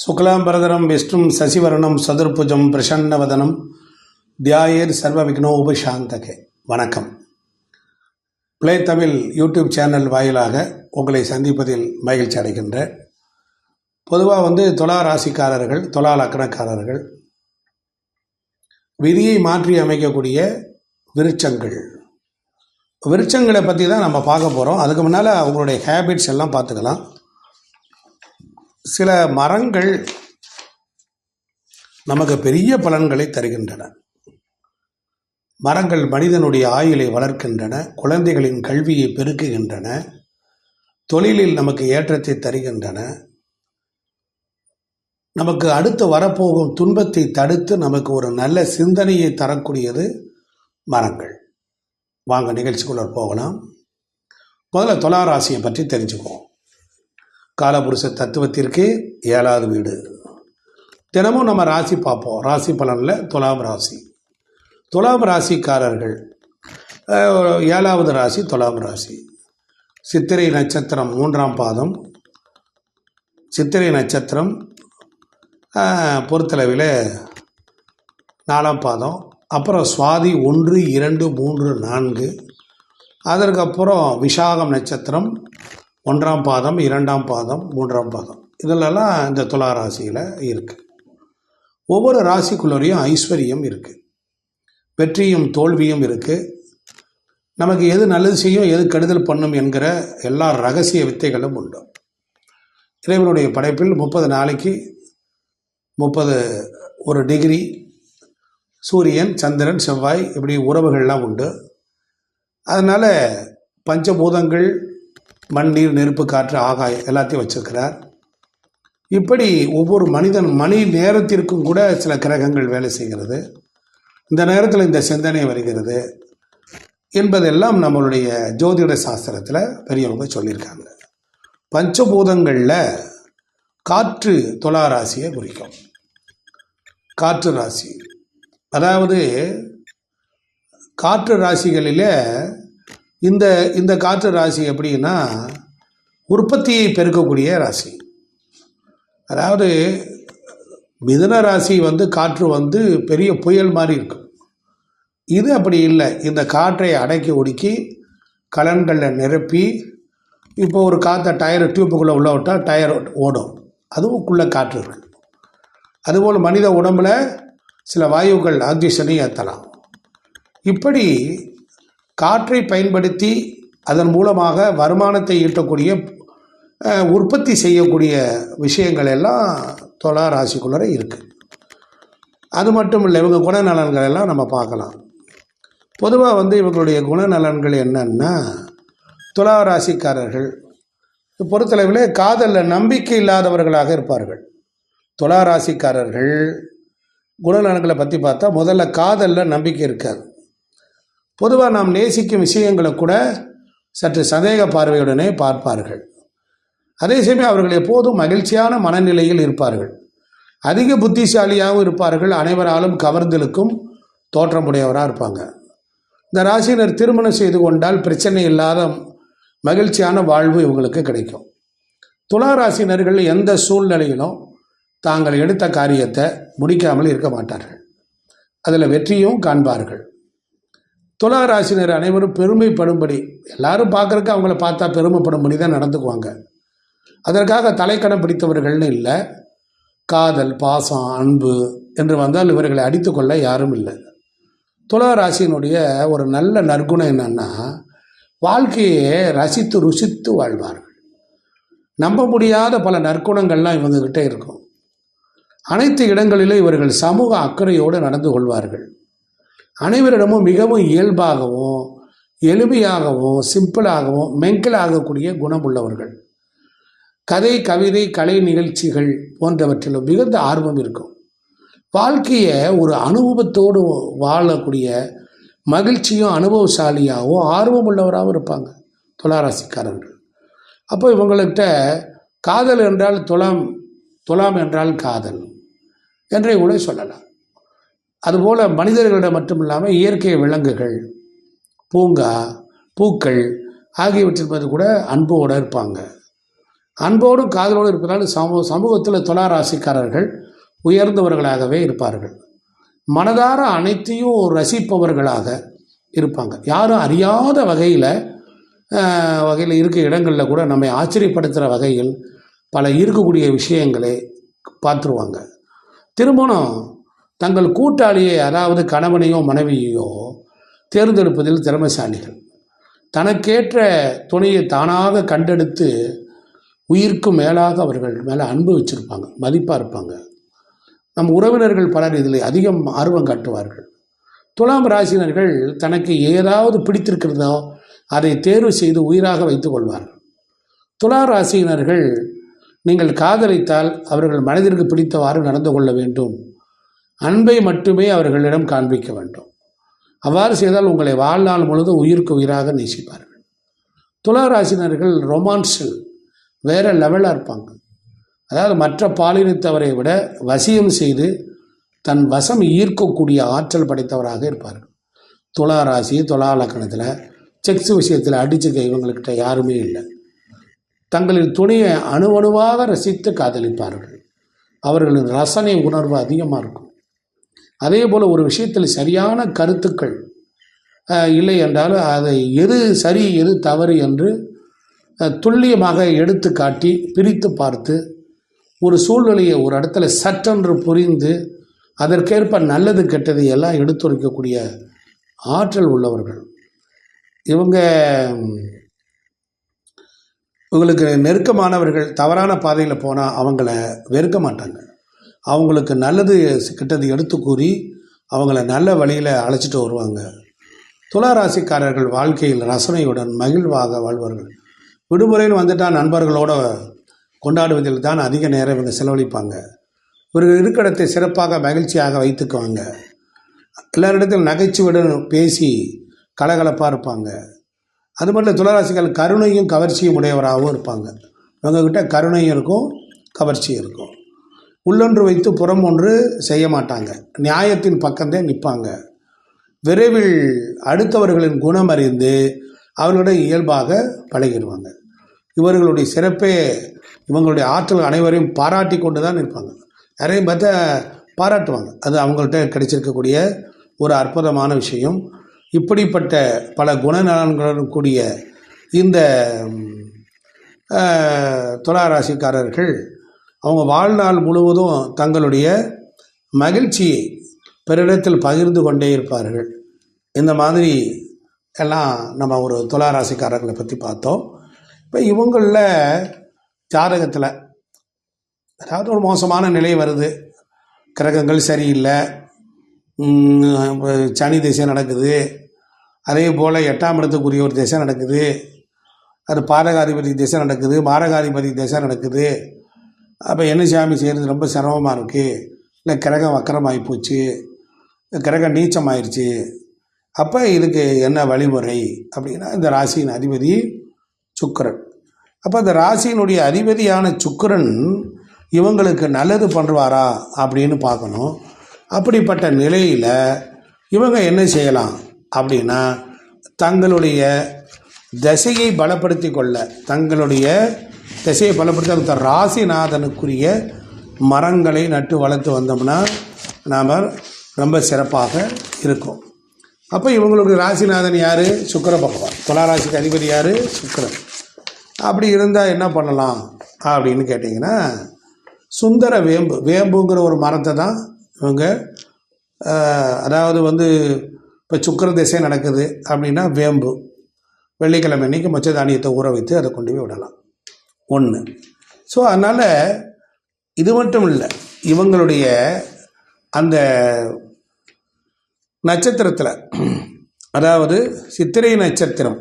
சுக்லாம்பரதரம் விஷ்ணும் சசிவரணம் சதுர்புஜம் பிரசன்னவதனம் தியாயேர் சர்வ விக்னோபசாந்தகே வணக்கம். Play Tamil YouTube channel வாயிலாக உங்களை சந்திப்பதில் மகிழ்ச்சி அடைகின்றேன். பொதுவாக வந்து தொலா ராசிக்காரர்கள் தொலா லக்கணக்காரர்கள் விதியை மாற்றி அமைக்கக்கூடிய விருட்சங்கள். விருட்சங்களை பற்றி தான் நம்ம பார்க்க போகிறோம் அதுக்கு முன்னால் அவங்களுடைய ஹேபிட்ஸ் எல்லாம் பார்த்துக்கலாம். சில மரங்கள் நமக்கு பெரிய பலன்களை தருகின்றன. மரங்கள் மனிதனுடைய ஆயுளை வளர்க்கின்றன குழந்தைகளின் கல்வியை பெருக்குகின்றன தொழிலில் நமக்கு ஏற்றத்தை தருகின்றன. நமக்கு அடுத்து வரப்போகும் துன்பத்தை தடுத்து நமக்கு ஒரு நல்ல சிந்தனையை தரக்கூடியது மரங்கள். வாங்க நிகழ்ச்சிக்குள்ள போகலாம். முதல்ல துளாராசியை பற்றி தெரிஞ்சுக்குவோம். காலபுருஷ தத்துவத்திற்கு ஏழாவது வீடு. தினமும் நம்ம ராசி பார்ப்போம். ராசி பலனில் துலாம் ராசி. துலாம் ராசிக்காரர்கள் ஏழாவது ராசி துலாம் ராசி. சித்திரை நட்சத்திரம் மூன்றாம் பாதம். சித்திரை நட்சத்திரம் பொறுத்தளவில் நாலாம் பாதம். அப்புறம் சுவாதி ஒன்று இரண்டு மூன்று நான்கு. அதற்கப்புறம் விசாகம் நட்சத்திரம். ஒன்றாம் பாதம் இரண்டாம் பாதம் மூன்றாம் பாதம். இதிலெல்லாம் இந்த துலா ராசியில் இருக்குது ஒவ்வொரு ராசிக்குள்ளேயும் ஐஸ்வர்யம் இருக்குது வெற்றியும் தோல்வியும் இருக்குது நமக்கு எது நல்லது செய்யும் எது கெடுதல் பண்ணும் என்கிற எல்லா ரகசிய வித்தைகளும் உண்டு. இறைவனுடைய படைப்பில் முப்பது நாளைக்கு முப்பது ஒரு டிகிரி சூரியன் சந்திரன் செவ்வாய் இப்படி உறவுகள்லாம் உண்டு. அதனால் பஞ்சபூதங்கள் மண் நீர் நெருப்பு காற்று ஆகாயம் எல்லாத்தையும் வச்சிருக்கிறார். இப்படி ஒவ்வொரு மனிதன் மணி நேரத்திற்கும் கூட சில கிரகங்கள் வேலை செய்கிறது. இந்த நேரத்தில் இந்த சிந்தனை வருகிறது என்பதெல்லாம் நம்மளுடைய ஜோதிட சாஸ்திரத்தில் பெரியவங்க சொல்லியிருக்காங்க. பஞ்சபூதங்களில் காற்று துலா ராசியை குறிக்கும். காற்று ராசி. அதாவது காற்று ராசிகளில் இந்த இந்த காற்று ராசி எப்படின்னா உற்பத்தியை பெருக்கக்கூடிய ராசி. அதாவது மிதன ராசி வந்து காற்று வந்து பெரிய புயல் மாதிரி இருக்கும். இது அப்படி இல்லை. இந்த காற்றை அடக்கி ஒடுக்கி கலன்களில் நிரப்பி இப்போ ஒரு காற்றை டயர் டியூப்புக்குள்ளே உள்ள விட்டால் டயர் ஓடும். அதுவுக்குள்ளே காற்று இருக்குது அதுபோல் மனித உடம்புல சில வாயுக்கள் ஆக்சிஜனை ஏற்றலாம். இப்படி காற்றை பயன்படுத்தி அதன் மூலமாக வருமானத்தை ஈட்டக்கூடிய உற்பத்தி செய்யக்கூடிய விஷயங்கள் எல்லாம் தொலா ராசிக்குள்ளே இருக்குது அது மட்டும் இல்லை இவங்க குணநலன்கள் எல்லாம் நம்ம பார்க்கலாம். பொதுவாக வந்து இவங்களுடைய குணநலன்கள் என்னன்னா துலா ராசிக்காரர்கள் பொறுத்தளவில் காதலில் நம்பிக்கை இல்லாதவர்களாக இருப்பார்கள். துலா ராசிக்காரர்கள் குணநலன்களை பற்றி பார்த்தா முதல்ல காதலில் நம்பிக்கை இருக்காது. பொதுவாக நாம் நேசிக்கும் விஷயங்களை கூட சற்று சந்தேக பார்வையுடனே பார்ப்பார்கள். அதே சமயம் அவர்கள் எப்போதும் மகிழ்ச்சியான மனநிலையில் இருப்பார்கள். அதிக புத்திசாலியாகவும் இருப்பார்கள். அனைவராலும் கவர்ந்தலுக்கும் தோற்றமுடையவராக இருப்பாங்க. இந்த ராசியினர் திருமணம் செய்து கொண்டால் பிரச்சனை இல்லாத மகிழ்ச்சியான வாழ்வு இவங்களுக்கு கிடைக்கும். துலா ராசினர்கள் எந்த சூழ்நிலையிலும் தாங்கள் எடுத்த காரியத்தை முடிக்காமல் இருக்க மாட்டார்கள். அதில் வெற்றியும் காண்பார்கள். துலா ராசினர் அனைவரும் பெருமைப்படும்படி எல்லாரும் பார்க்குறக்கு அவங்கள பார்த்தா பெருமைப்படும்படி தான் நடந்துக்குவாங்க. அதற்காக தலைக்கணம் பிடித்தவர்கள்னு இல்லை. காதல் பாசம் அன்பு என்று வந்தால் இவர்களை அடித்துக்கொள்ள யாரும் இல்லை. துலா ராசியினுடைய ஒரு நல்ல நற்குணம் என்னன்னா வாழ்க்கையை ரசித்து ருசித்து வாழ்வார்கள். நம்ப முடியாத பல நற்குணங்கள்லாம் இவங்ககிட்ட இருக்கும். அனைத்து இடங்களிலும் இவர்கள் சமூக அக்கறையோடு நடந்து கொள்வார்கள். அனைவரிடமும் மிகவும் இயல்பாகவும் எளிமையாகவும் சிம்பிளாகவும் மெங்கலாகக்கூடிய குணம் உள்ளவர்கள் கதை கவிதை கலை நிகழ்ச்சிகள் போன்றவற்றிலும் மிகுந்த ஆர்வம் இருக்கும். வாழ்க்கையை ஒரு அனுபவத்தோடு வாழக்கூடிய மகிழ்ச்சியும் அனுபவசாலியாகவும் ஆர்வம் உள்ளவராகவும் இருப்பாங்க துளாராசிக்காரர்கள். அப்போ இவங்கள்கிட்ட காதல் என்றால் துலாம் துலாம் என்றால் காதல் என்றே கூட சொல்லலாம். அதுபோல் மனிதர்களிடம் மட்டும் இல்லாமல் இயற்கை விலங்குகள் பூங்கா பூக்கள் ஆகியவற்றின் மீது கூட அன்போடு இருப்பாங்க. அன்போடும் காதலோடு இருப்பதால் சமூக சமூகத்தில் துலா ராசிக்காரர்கள் உயர்ந்தவர்களாகவே இருப்பார்கள். மனதார அனைத்தையும் ரசிப்பவர்களாக இருப்பாங்க. யாரும் அறியாத வகையில் வகையில் இருக்க இடங்களில் கூட நம்மை ஆச்சரியப்படுத்துகிற வகையில் பல இருக்கக்கூடிய விஷயங்களை பார்த்துருவாங்க. திருமணம் தங்கள் கூட்டாளியை அதாவது கணவனையோ மனைவியையோ தேர்ந்தெடுப்பதில் திறமைசாலிகள். தனக்கேற்ற துணையை தானாக கண்டெடுத்து உயிருக்கு மேலாக அவர்கள் மேலே அன்பு வச்சுருப்பாங்க மதிப்பாக இருப்பாங்க. நம் உறவினர்கள் பலர் இதில் அதிகம் ஆர்வம் காட்டுவார்கள். துலாம் ராசினர்கள் தனக்கு ஏதாவது பிடித்திருக்கிறதோ அதை தேர்வு செய்து உயிராக வைத்து கொள்வார்கள். துலா ராசியினர்கள் நீங்கள் காதலித்தால் அவர்கள் மனதிற்கு பிடித்தவாறு நடந்து கொள்ள வேண்டும். அன்பை மட்டுமே அவர்களிடம் காண்பிக்க வேண்டும். அவ்வாறு செய்தால் உங்களை வாழ்நாள் முழுதும் உயிருக்கு உயிராக நேசிப்பார்கள். துளாராசினர்கள் ரொமான்ஸில் வேற லெவலாக இருப்பாங்க. அதாவது மற்ற பாலினத்தவரை விட வசியம் செய்து தன் வசம் ஈர்க்கக்கூடிய ஆற்றல் படைத்தவராக இருப்பார்கள். துலா ராசி துலா லக்கணத்தில் செக்ஸ் விஷயத்தில் அடிச்சுக்க இவங்கள்கிட்ட யாருமே இல்லை. தங்களின் துணியை அணுவணுவாக ரசித்து காதலிப்பார்கள். அவர்களின் ரசனை உணர்வு அதிகமாக இருக்கும். அதே போல் ஒரு விஷயத்தில் சரியான கருத்துக்கள் இல்லை என்றாலும் அதை எது சரி எது தவறு என்று துல்லியமாக எடுத்து காட்டி பிரித்து பார்த்து ஒரு சூழ்நிலையை ஒரு இடத்துல சற்றென்று புரிந்து அதற்கேற்ப நல்லது கெட்டது எல்லாம் எடுத்துரைக்கக்கூடிய ஆற்றல் உள்ளவர்கள். இவங்க இவங்களுக்கு நெருக்கமானவர்கள் தவறான பாதையில் போனால் அவங்கள வெறுக்க மாட்டாங்க. அவங்களுக்கு நல்லது கிட்டது எடுத்து கூறி அவங்கள நல்ல வழியில் அழைச்சிட்டு வருவாங்க. துளாராசிக்காரர்கள் வாழ்க்கையில் ரசனையுடன் மகிழ்வாக வாழ்வார்கள். விடுமுறையில் வந்துட்டால் நண்பர்களோட கொண்டாடுவதில் தான் அதிக நேரம் இவங்க செலவழிப்பாங்க. இவர்கள் இருக்கிடத்தை சிறப்பாக மகிழ்ச்சியாக வைத்துக்குவாங்க. எல்லாரிடத்திலும் நகைச்சுவையுடன் பேசி கலகலப்பாக இருப்பாங்க. அது மட்டும் துளராசிகள் கருணையும் கவர்ச்சியும் உடையவராகவும் இருப்பாங்க. இவங்கக்கிட்ட கருணையும் இருக்கும் கவர்ச்சியும் இருக்கும். உள்ளொன்று வைத்து புறம் ஒன்று செய்ய மாட்டாங்க நியாயத்தின் பக்கந்தே நிற்பாங்க. விரைவில் அடுத்தவர்களின் குணம் அறிந்து அவர்களுடைய இயல்பாக பழகிடுவாங்க. இவர்களுடைய சிறப்பே இவங்களுடைய ஆற்றல் அனைவரையும் பாராட்டி கொண்டு தான் இருப்பாங்க நிறைய பார்த்தா பாராட்டுவாங்க. அது அவங்கள்ட்ட கிடைச்சிருக்கக்கூடிய ஒரு அற்புதமான விஷயம். இப்படிப்பட்ட பல குணநலன்களுடன் கூடிய இந்த துளாராசிக்காரர்கள் அவங்க வாழ்நாள் முழுவதும் தங்களுடைய மகிழ்ச்சியை பிறரிடத்தில் பகிர்ந்து கொண்டே இருப்பார்கள். இந்த மாதிரி எல்லாம் நம்ம ஒரு துளாராசிக்காரர்களை பற்றி பார்த்தோம். இப்போ இவங்களில் ஜாதகத்தில் அதாவது ஒரு மோசமான நிலை வருது. கிரகங்கள் சரியில்லை. சனி திசை நடக்குது. அதே போல் எட்டாம் இடத்துக்குரிய ஒரு திசை நடக்குது. அது பாதகாதிபதி திசை நடக்குது. மாரகாதிபதி திசை நடக்குது. அப்போ என்ன சாமி செய்கிறது ரொம்ப சிரமமாக இருக்குது இல்லை கிரகம் வக்கரமாகி போச்சு. கிரகம் நீச்சமாயிருச்சு. அப்போ இதுக்கு என்ன வழிமுறை? அப்படின்னா இந்த ராசியின் அதிபதி சுக்கிரன். அப்போ அந்த ராசியினுடைய அதிபதியான சுக்கிரன் இவங்களுக்கு நல்லது பண்ணுவாரா அப்படின்னு பார்க்கணும். அப்படிப்பட்ட நிலையில் இவங்க என்ன செய்யலாம்? அப்படின்னா தங்களுடைய தசையை பலப்படுத்தி கொள்ள தங்களுடைய திசையை பலப்படுத்தி அந்த ராசிநாதனுக்குரிய மரங்களை நட்டு வளர்த்து வந்தோம்னா நாம் ரொம்ப சிறப்பாக இருக்கும். அப்போ இவங்களுடைய ராசிநாதன் யார்? சுக்கிர பகவான். துளாராசிக்கு அதிபதி யார்? சுக்கிரன். அப்படி இருந்தால் என்ன பண்ணலாம் அப்படின்னு கேட்டிங்கன்னா சுந்தர வேம்பு. வேம்புங்கிற ஒரு மரத்தை தான் இவங்க அதாவது வந்து இப்போ சுக்கிர திசை நடக்குது அப்படின்னா வேம்பு. வெள்ளிக்கிழமை அன்னைக்கு மொச்ச தானியத்தை ஊற வைத்து அதை கொண்டு போய் விடலாம். ஒன்று ஸோ அதனால் இது மட்டும் இல்லை இவங்களுடைய அந்த நட்சத்திரத்தில் அதாவது சித்திரை நட்சத்திரம்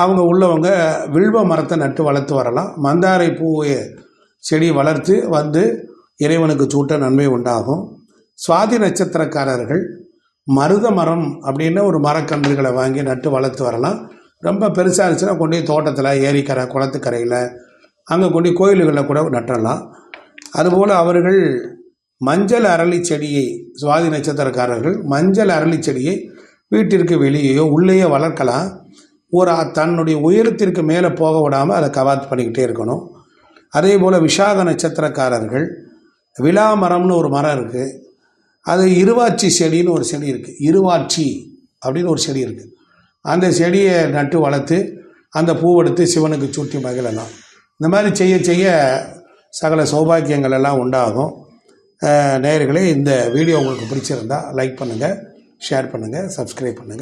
அவங்க உள்ளவங்க வில்வ மரத்தை நட்டு வளர்த்து வரலாம். மந்தாரை பூவை செடி வளர்த்து வந்து இறைவனுக்கு சூட்ட நன்மை உண்டாகும். சுவாதி நட்சத்திரக்காரர்கள் மருத மரம் அப்படின்னு ஒரு மரக்கன்றுகளை வாங்கி நட்டு வளர்த்து வரலாம். ரொம்ப பெருசாக இருந்துச்சுன்னா கொண்டு போய் தோட்டத்தில் ஏரிக்கரை குளத்துக்கரையில் அங்கே கொண்டு கோயில்களில் கூட நட்டலாம். அதுபோல் அவர்கள் மஞ்சள் அரளி செடியை சுவாதி நட்சத்திரக்காரர்கள் மஞ்சள் அரளி செடியை வீட்டிற்கு வெளியேயோ உள்ளேயோ வளர்க்கலாம். ஒரு தன்னுடைய உயரத்திற்கு மேலே போக விடாமல் அதை கவாத் பண்ணிக்கிட்டே இருக்கணும். அதே போல் விஷாக நட்சத்திரக்காரர்கள் விழா மரம்னு ஒரு மரம் இருக்குது அது இருவாச்சி செடின்னு ஒரு செடி இருக்குது இருவாச்சி அப்படின்னு ஒரு செடி இருக்குது அந்த செடியை நட்டு வளர்த்து அந்த பூவெடுத்து சிவனுக்கு சுட்டி மகிழலாம். இந்த மாதிரி செய்ய செய்ய சகல சௌபாக்கியங்கள் எல்லாம் உண்டாகும் நேயர்களே இந்த வீடியோ உங்களுக்கு பிடிச்சிருந்தா லைக் பண்ணுங்கள் ஷேர் பண்ணுங்கள் சப்ஸ்கிரைப் பண்ணுங்கள்